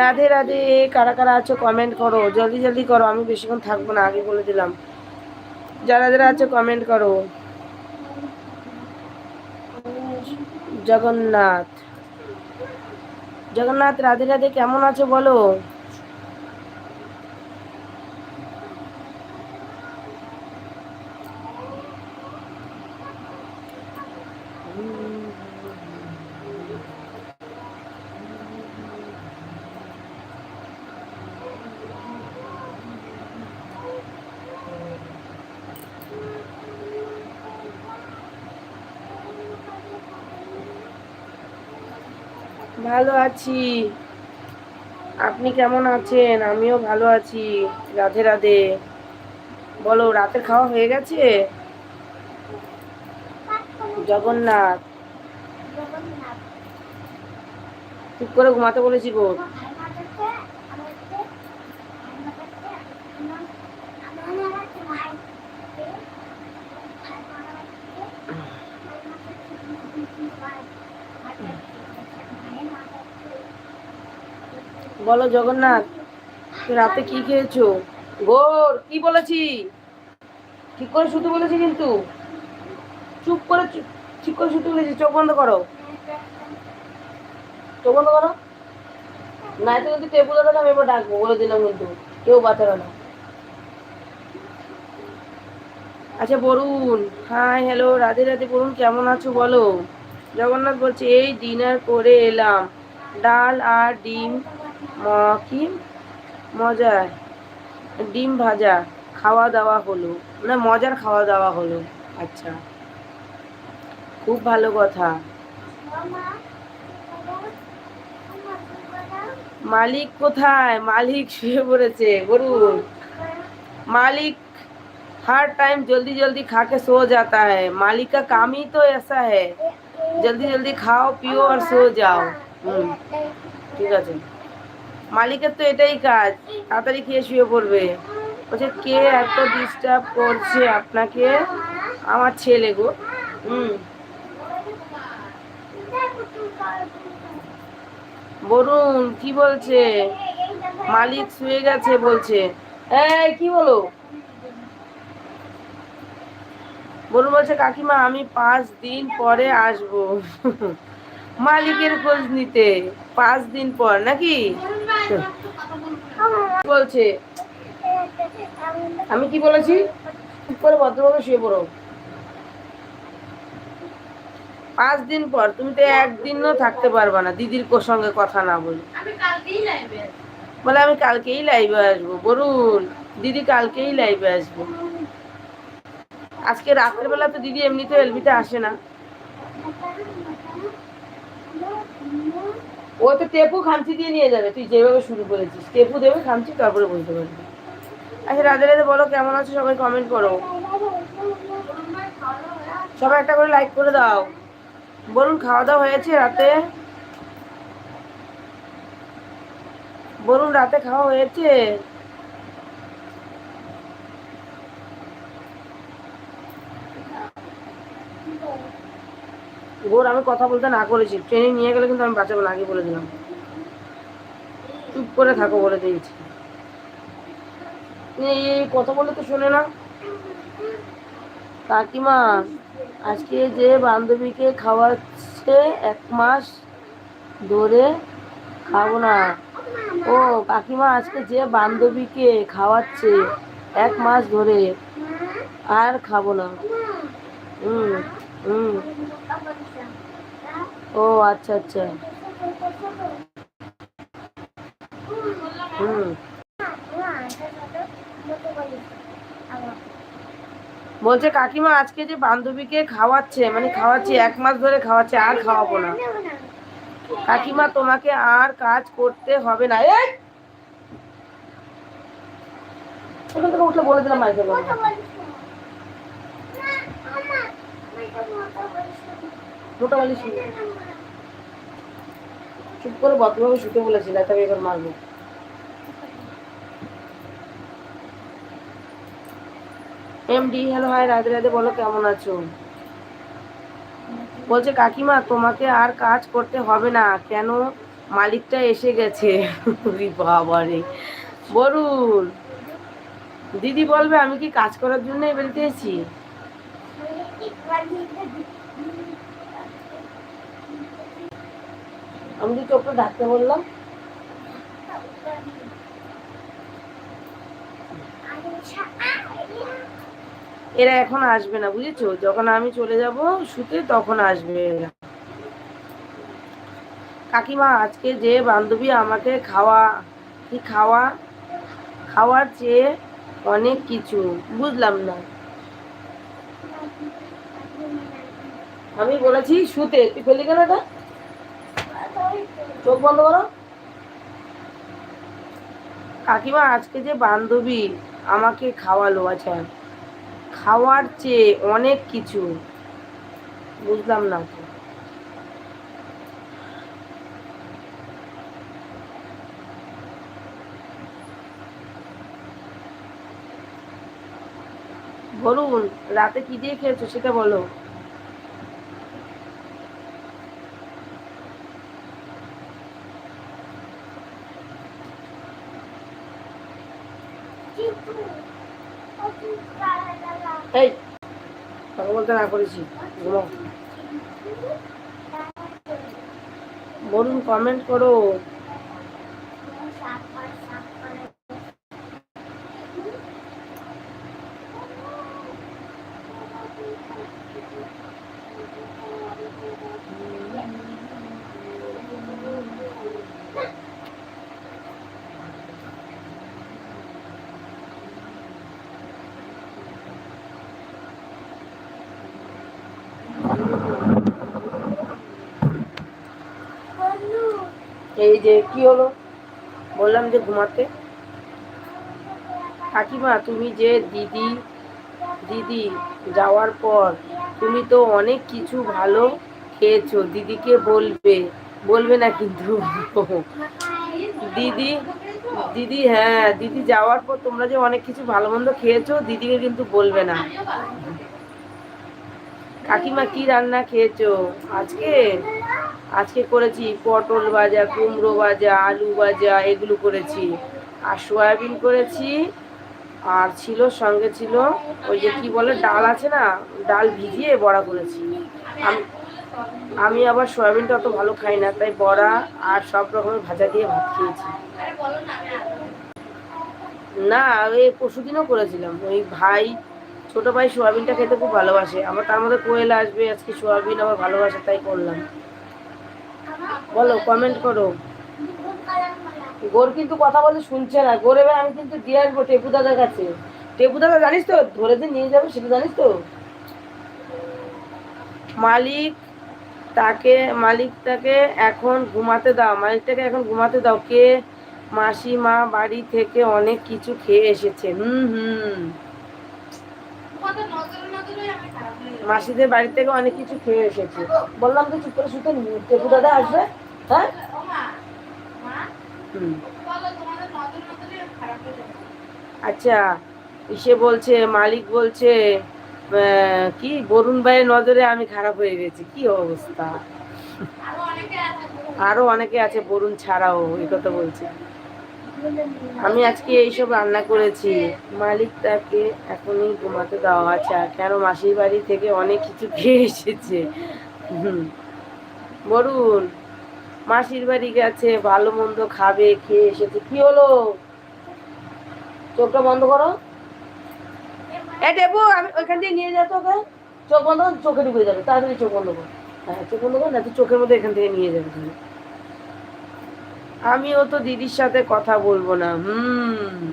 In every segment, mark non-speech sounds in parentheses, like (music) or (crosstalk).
রাধে রাধে, কারা কারা আছো কমেন্ট করো। জলদি জলদি করো, আমি বেশিক্ষণ থাকব না, আগে বলে দিলাম। যারা যারা আছো কমেন্ট করো। জগন্নাথ। জগন্নাথ, রাধে রাধে, কেমন আছো বলো ভালো আছি। আপনি কেমন আছেন? আমিও ভালো আছি। রাধে রাধে। বলো রাতের খাওয়া হয়ে গেছে? জগন্নাথ। চুপ করে ঘুমাতে বলেছি গো। বলো জগন্নাথ রাতে কি খেয়েছো? গোর কি বলেছি? ঠিক করে শুতে বলেছি কিন্তু। চুপ করে ঠিক করে শুতে বলেছি চোখ বন্ধ করো। চোখ বন্ধ করো? নাই তো কিন্তু টেবুলে দেন আমি এবার ডাকবো বলে দিলাম কিন্তু। কেউ বাঁচাবে না। আচ্ছা বরুণ। হাই হ্যালো রাধে রাধে বরুণ কেমন আছো বলো? জগন্নাথ বলছে এই ডিনার করে এলাম। ডাল আর ডিম কি মজা ডিম ভাজা খাওয়া দাওয়া হলো না মজার খাওয়া দাওয়া হলো আচ্ছা খুব ভালো কথা মালিক কোথায় মালিক শুয়ে পড়েছে বলুন মালিক हर टाइम जल्दी जल्दी खा के सो जाता है मालिक का काम ही तो ऐसा है जल्दी जल्दी खाओ पियो और सो जाओ ঠিক আছে মালিকের তো এটাই কাজ, তাড়াতাড়ি খেয়ে শুয়ে পড়বে। বলছে, কে এত ডিস্টার্ব করছে আপনাকে? আমার ছেলে গো। হুম। বরুণ, কি বলছে? মালিক শুয়ে গেছে, বলছে। এই, কি বলো? বরুণ বলছে, কাকিমা, আমি পাঁচ দিন পরে আসব। মালিকের খোঁজ নিতে। পাঁচ দিন পর, নাকি? বলছে, আমি কি বলেছি? চুপ করে ভদ্রভাবে শুয়ে পড়ো। পাঁচ দিন পর, তুমি তো একদিনও থাকতে পারবে না, দিদির সঙ্গে কথা না বলে। বলে, আমি কালকেই লাইভে আসব বলুন দিদি কালকেই লাইভে আসব। আজকে রাত্রের বেলা তো দিদি এমনিতে এলবিতে আসে না। ও তো টেপু খামচি দিয়ে নিয়ে যাবে, তুই যেভাবে শুরু করেছিস। টেপু দেবে, খামচি, তারপরে বলতে পারবি। আচ্ছা রাধে রাধে, বলো কেমন আছো? সবাই কমেন্ট করো। সবাই একটা করে লাইক করে দাও। বলুন খাওয়া দাওয়া হয়েছে রাতে? বলুন, রাতে খাওয়া হয়েছে? গোর আমি কথা বলতে না করেছি। ট্রেনে নিয়ে গেলে কিন্তু আমি বাঁচাবো না আগে বলে দিলাম। চুপ করে থাকো বলে দিয়েছি। এই কথা বলে তো শোনে না। কাকিমা, আজকে যে বান্ধবীকে খাওয়াচ্ছে এক মাস ধরে, খাব না। ও, কাকিমা, আজকে যে বান্ধবীকে খাওয়াচ্ছে এক মাস ধরে, আর খাব না। হুম হুম। ও আচ্ছা আচ্ছা। হুম। বলছে কাকিমা আজকে যে বান্ধবীকে খাওয়াচ্ছে মানে খাওয়াচ্ছে, এক মাস ধরে খাওয়াচ্ছে, আর খাওয়াবো না। কাকিমা, তোমাকে আর কাজ করতে হবে না। বলে দিলাম মাইকে মোটা বালিশ চুপ করে ভদ্রভাবে শুতে বলেছি না তবে এবার মারবো। MD hello hi Radhe Radhe, বলো কেমন আছো? বলছে, কাকিমা, তোমাকে আর কাজ করতে হবে না, কেন মালিকটা এসে গেছে? ওরে বাবা বরুণ, দিদি বলবে, আমি কি কাজ করার জন্য বেরোতে আমি তো চোখটা ঢাকতে বললাম। এরা এখন আসবে না, বুঝেছ? যখন আমি চলে যাব শুতে, তখন আসবে এরা। কাকিমা, আজকে যে বান্ধবী আমাকে খাওয়া, কি খাওয়া? খাওয়ার চেয়ে অনেক কিছু, বুঝলাম না। আমি বলেছি শুতে, তুই ফেলি কেন এটা? চোখ বন্ধ করো। কাকিমা, আজকে যে বান্ধবী আমাকে খাওয়ালো আচ্ছা। খাওয়ার চেয়ে অনেক কিছু। বুঝলাম না বলুন রাতে কি দিয়ে খেয়েছো সেটা বলো। এই কথা বলতে না করেছি ঘুমাও বলুন কমেন্ট করো। এই যে কি হলো? বললাম যে ঘুমাতে। কাকিমা, তুমি যে দিদি দিদি যাওয়ার পর তুমি তো অনেক কিছু ভালো খেয়েছো। দিদিকে বলবে বলবে না কিন্তু। দিদি দিদি হ্যাঁ দিদি যাওয়ার পর তোমরা যে অনেক কিছু ভালো মন্দ খেয়েছো, দিদিকে কিন্তু বলবে না। কাকিমা কি রান্না খেয়েছো? আজকে? আজকে করেছি পটল ভাজা, কুমড়ো ভাজা, আলু ভাজা, এগুলো করেছি। আর সয়াবিন করেছি। আর ছিল, সঙ্গে ছিল ওই যে কি বলে, ডাল আছে না, ডাল ভিজিয়ে বড়া করেছি। আমি আবার সয়াবিনটা অত ভালো খাই না, তাই বড়া আর সব রকমের ভাজা দিয়ে ভাত খেয়েছি। না ওই পরশুদিনও করেছিলাম। ওই ভাই ছোট ভাই সোয়াবিনটা খেতে খুব ভালোবাসে। আমার তার মধ্যে কোয়েল আসবে, আজকে সোয়াবিন আবার ভালোবাসে, তাই করলাম। বলো কমেন্ট করো। গোর কিন্তু কথা বলে শুনছে না। গোর এবার আমি কিন্তু দিয়ে আসব টেপু দাদার কাছে। টেপু দাদা, জানিস তো, ধরে দিয়ে নিয়ে যাবে, সেটা জানিস তো? মালিক তাকে মালিকটাকে এখন ঘুমাতে দাও। মালিকটাকে এখন ঘুমাতে দাও। কে? মাসিমা বাড়ি থেকে অনেক কিছু খেয়ে এসেছে। হুম হুম। মাসিদের বাড়ি থেকে অনেক কিছু খেয়ে এসেছে। বললাম তো চুপ করে শুতে টেপু দাদা আসবে? হ্যাঁ? আচ্ছা ইসে বলছে, মালিক বলছে কি, বরুণ ভাইয়ের নজরে আমি খারাপ হয়ে গেছি। কি অবস্থা? আরও অনেকে আছে বরুণ ছাড়াও, এই কথা বলছে। আমি আজকে এইসব রান্না করেছি। মালিক তাকে এখনই ঘুমাতে দেওয়া আচ্ছা কেন মাসির বাড়ি থেকে অনেক কিছু খেয়ে এসেছে। বরুণ, মাসির বাড়ি গেছে, ভালো মন্দ খাবে, খেয়ে এসেছে। কি হলো? চোখটা বন্ধ করো। এ দেবু, আমি ওইখান দিয়ে নিয়ে যেত ওকে চোখ বন্ধ চোখে ঢুকে যাবে। তাড়াতাড়ি চোখ বন্ধ কর। হ্যাঁ চোখ বন্ধ কর, না তুই চোখের মধ্যে এখান থেকে নিয়ে যাবে। আমিও তো দিদির সাথে কথা বলব না, হুম,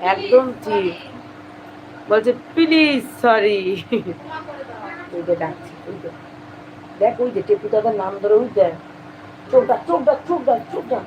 একদম ঠিক। বলছে, প্লিজ, সরি। ওই যে ডাকছি ওই যে। দেখ, ওই যে টেপু দাদার নাম ধরে, ওই দেখ। চোখ ডাক চোখ ডাক চোখ ডাক চোখ ডাক।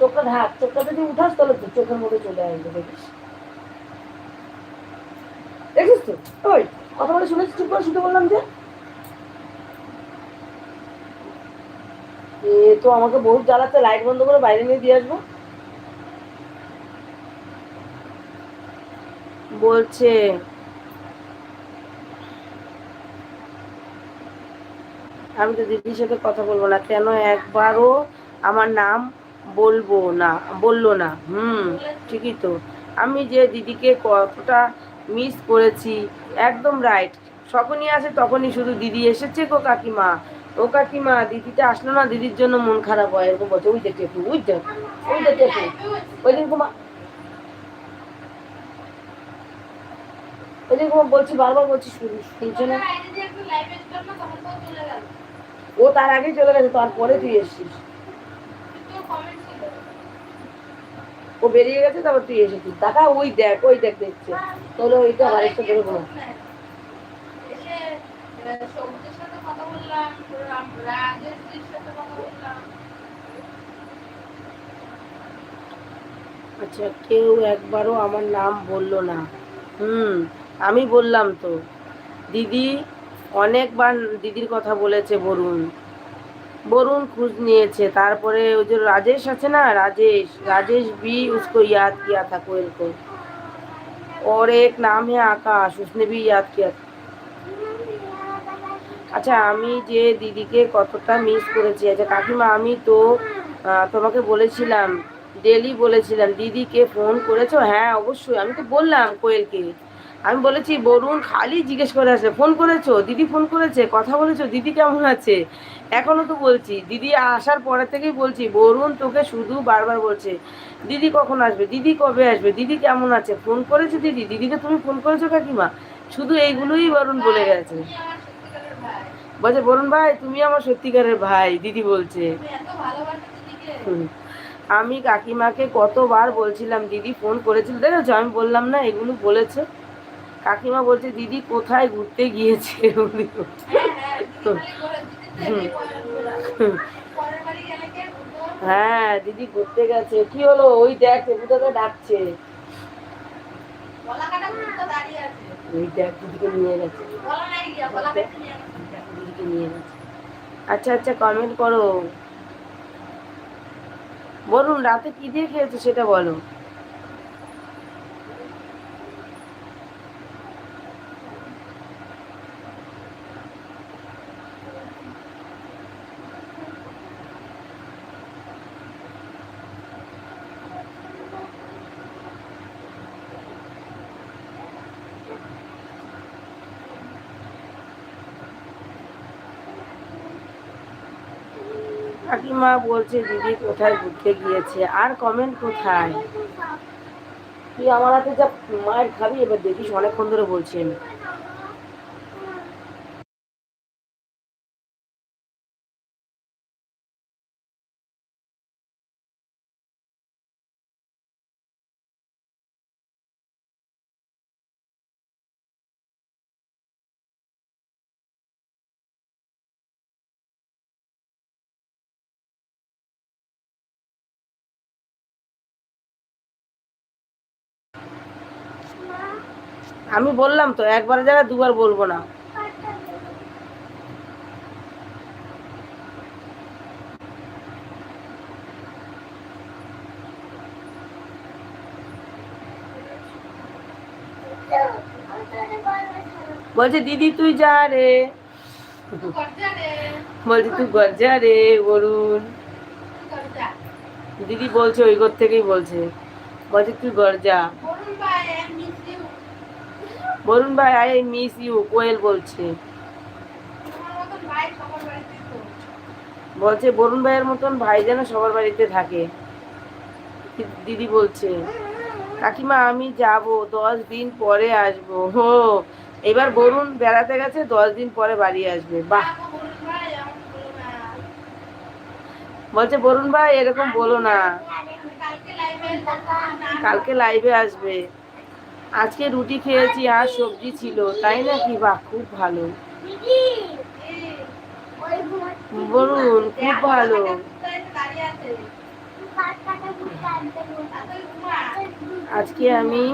চোখটা ঢাক চোখটা যদি উঠাস, তাহলে তো চোখের মধ্যে চলে আসবে, দেখিস। দেখিস তো? ওই, কথা বলে শুনেছিস? চুপ করে শুনতে বললাম যে। এ, তো আমাকে বহুত জ্বালাচ্ছে লাইট বন্ধ করে বাইরে নিয়ে দিয়ে আসব। বলছে, আমি তো দিদির সাথে কথা বলব না, কেন একবারও আমার নাম বলব না, বলল না? হুম, ঠিকই তো। আমি যে দিদিকে কতটা মিস করেছি, একদম রাইট যখনই আসে, তখনই শুধু দিদি এসেছে গো কাকিমা। ও কাকিমা, দিদিটা আসলো না, দিদির জন্য মন খারাপ হয়, এরকম বলছে, ওই দেখে একটু ওই দেখ ওই দেখে একটু ওই দিন কুমা ওই দিন বলছি, বারবার বলছি শুনছে না? ও তার আগেই চলে গেছে, তারপরে তুই এসছিস। ও বেরিয়ে গেছে, তারপর তুই এসেছিস। দেখা ওই দেখ ওই দেখ, দেখছে। তোর ওইটা আরেকটা ধরে ঘুমা। আচ্ছা কেউ একবারও আমার নাম বলল না হুম আমি বললাম তো দিদি অনেকবার দিদির কথা বলেছে বরুণ বরুণ খোঁজ নিয়েছে তারপরে ওই যে রাজেশ আছে না राजेश राजेश भी उसको याद किया था कोयल को और एक नाम है आकाश उसने भी याद किया আচ্ছা আমি যে দিদিকে কতটা মিস করেছি আচ্ছা কাকিমা, আমি তো তোমাকে বলেছিলাম ডেলি বলেছিলাম, দিদিকে ফোন করেছ? হ্যাঁ অবশ্যই, আমি তো বললাম কোয়েলকে। আমি বলেছি, বরুণ, খালি জিজ্ঞেস করে আসলে ফোন করেছ? দিদি ফোন করেছে, কথা বলেছ? দিদি কেমন আছে? এখনও তো বলছি, দিদি আসার পরে থেকেই বলছি, বরুণ, তোকে শুধু বারবার বলছে, দিদি কখন আসবে? দিদি কবে আসবে? দিদি কেমন আছে? ফোন করেছে দিদি? দিদিকে তুমি ফোন করেছ কাকিমা? শুধু এইগুলোই বরুণ বলে গেছে। বলছে বরুণ ভাই তুমি আমার সত্যিকারের ভাই। দিদি বলছে। আমি কাকিমাকে কতবার বলছিলাম দিদি ফোন করেছিল। দেখেছ আমি বললাম না এগুলো বলেছে। কাকিমা বলছে দিদি কোথায় ঘুরতে গিয়েছে? (laughs) হ্যাঁ দিদি ঘুরতে গেছে। কি হলো? ওই দেখ বুধাকে ডাকছে। ওই দেখ দিদিকে নিয়ে গেছে। দিদিকে নিয়ে গেছে আচ্ছা আচ্ছা কমেন্ট করো। বলুন রাতে কি দিয়ে খেয়েছো সেটা বলো। কাকিমা বলছে, দিদি কোথায় ঘুরতে গিয়েছে? আর কমেন্ট কোথায়? তুই আমার হাতে যা মায়ের খাবি, এবার দেখিস, অনেকক্ষণ ধরে বলছি আমি। আমি বললাম তো, একবার জায়গায় দুবার বলব না। বলছে, দিদি, তুই যা রে। বলছে, তুই গরজা রে বরুণ দিদি বলছে, ওই ঘর থেকেই বলছে। বলছে, তুই গরজা। বরুণ ভাই, আই মিস ইউ কোয়েল বলছে। বলছে, বরুণ ভাইয়ের মতন ভাই যেন সবার বাড়িতে থাকে। দিদি বলছে, কাকিমা, আমি যাব, দশ দিন পরে আসব। হো, এবার বরুণ বেড়াতে গেছে, দশ দিন পরে বাড়ি আসবে। বাহ! বলছে, বরুণ ভাই, এরকম বলো না। কালকে লাইভে আসবে। আজকে রুটি খেয়েছি আর সবজি ছিল, তাই নাকি? বাহ, খুব ভালো। বলুন খুব ভালো। আজকে আমি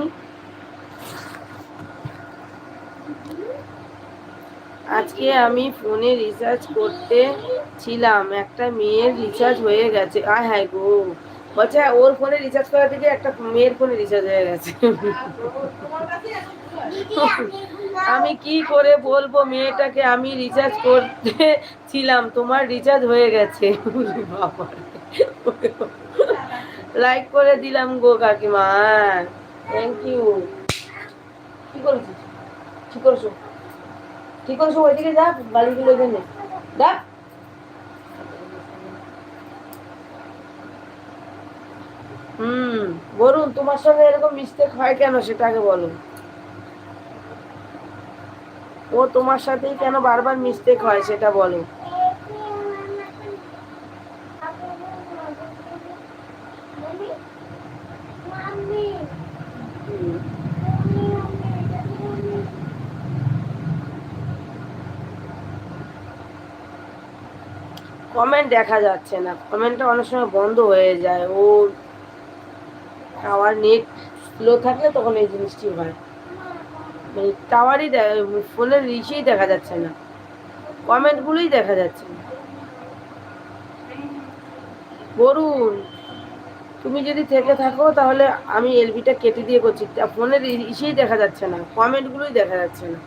আজকে আমি ফোনে রিচার্জ করতে ছিলাম। একটা মেয়ের রিচার্জ হয়ে গেছে। আয় হায় গো। বলছে ওর ফোনে রিচার্জ করা থেকে একটা মেয়ের ফোনে রিচার্জ হয়ে গেছে। আমি কি করে বলব মেয়েটাকে? আমি রিচার্জ করতে ছিলাম তোমার রিচার্জ হয়ে গেছে। লাইক করে দিলাম গো কাকিমা। থ্যাংক ইউ কি করেছিস? ঠিক করেছ? ঠিক করেছ? ওইদিকে যা, বালিগুলো জেনে ডাক হুম বলুন তোমার সঙ্গে এরকম মিস্টেক হয় কেন সেটা আগে বলো। ও তোমার সাথেই কেন বারবার মিস্টেক হয় সেটা বলো। কমেন্ট দেখা যাচ্ছে না। কমেন্টটা অনেক সময় বন্ধ হয়ে যায়। ও টাওয়ার নেট স্লো থাকলে তখন এই জিনিসটি হয়। মানে টাওয়ারই ফোনের রিচেই দেখা যাচ্ছে না। কমেন্টগুলোই দেখা যাচ্ছে না। বরুণ, তুমি যদি থেকে থাকো তাহলে আমি এলবিটা কেটে দিয়ে করছি। ফোনের ইসেই দেখা যাচ্ছে না। কমেন্টগুলোই দেখা যাচ্ছে না।